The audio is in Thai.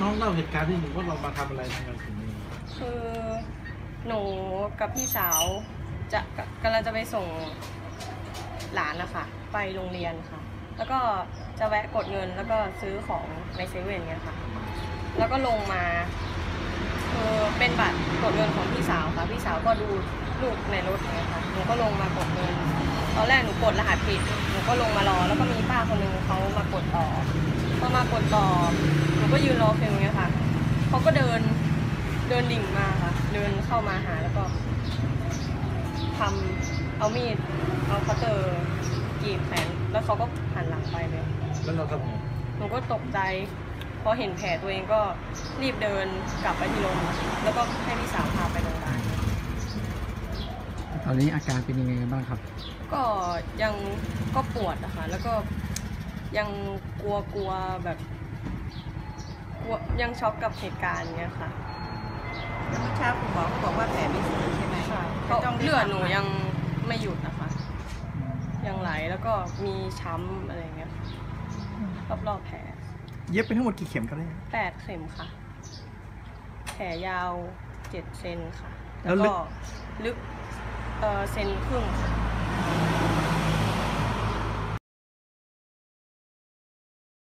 น้องเล่าเหตุการณ์ที่หนูว่าเรามาทำอะไรทำไมถึงคือหนูกับพี่สาวจะกำลังจะไปส่งหลานนะคะไปโรงเรียนค่ะ แล้วก็จะแวะกดเงินแล้วก็ซื้อของในเซเว่นเนี่ยค่ะ แล้วก็ลงมาคือเป็นบัตรกดเงินของพี่สาวค่ะ พี่สาวก็ดูลูกในรถเนี่ยค่ะหนูก็ลงมากดเงินตอนแรกหนูกดรหัสผิดหนูก็ลงมารอ แล้วก็มีป้าคนหนึ่งเขามากดต่อพอมากดต่อ ก็ยืนรอเพลงอย่างเงี้ยค่ะเขาก็เดินเดินดิ่งมาค่ะ เดินเข้ามาหาแล้วก็ทำเอามีดเอาคัตเตอร์กรีดแขนแล้วเขาก็หันหลังไปเลยแล้วเราทำไงหนูก็ตกใจ พอเห็นแผลตัวเองก็รีบเดินกลับไปที่โรงพยาบาลแล้วก็ให้พี่สาวพาไปโรงพยาบาลตอนนี้อาการเป็นยังไงบ้างครับ ก็ยังก็ปวดนะคะแล้วก็ยังกลัวกลัวแบบกลัว ยังช็อกกับเหตุการณ์เนี้ยค่ะแล้วเมื่อเช้าคุณหมอเขาบอกว่าแผลไม่สวยใช่ไหมค่ะจะต้องได้เลือดหนูทำยังไม่หยุดนะคะ ยังไหลแล้วก็มีช้ำอะไรอย่างเงี้ยรอบๆแผล เย็บไปทั้งหมดกี่เข็มครับเนี่ยแปดเข็มค่ะ แผลยาวเจ็ดเซนค่ะ แล้แล้ววลึกก็ลึกเออเซนครึ่งค่ะ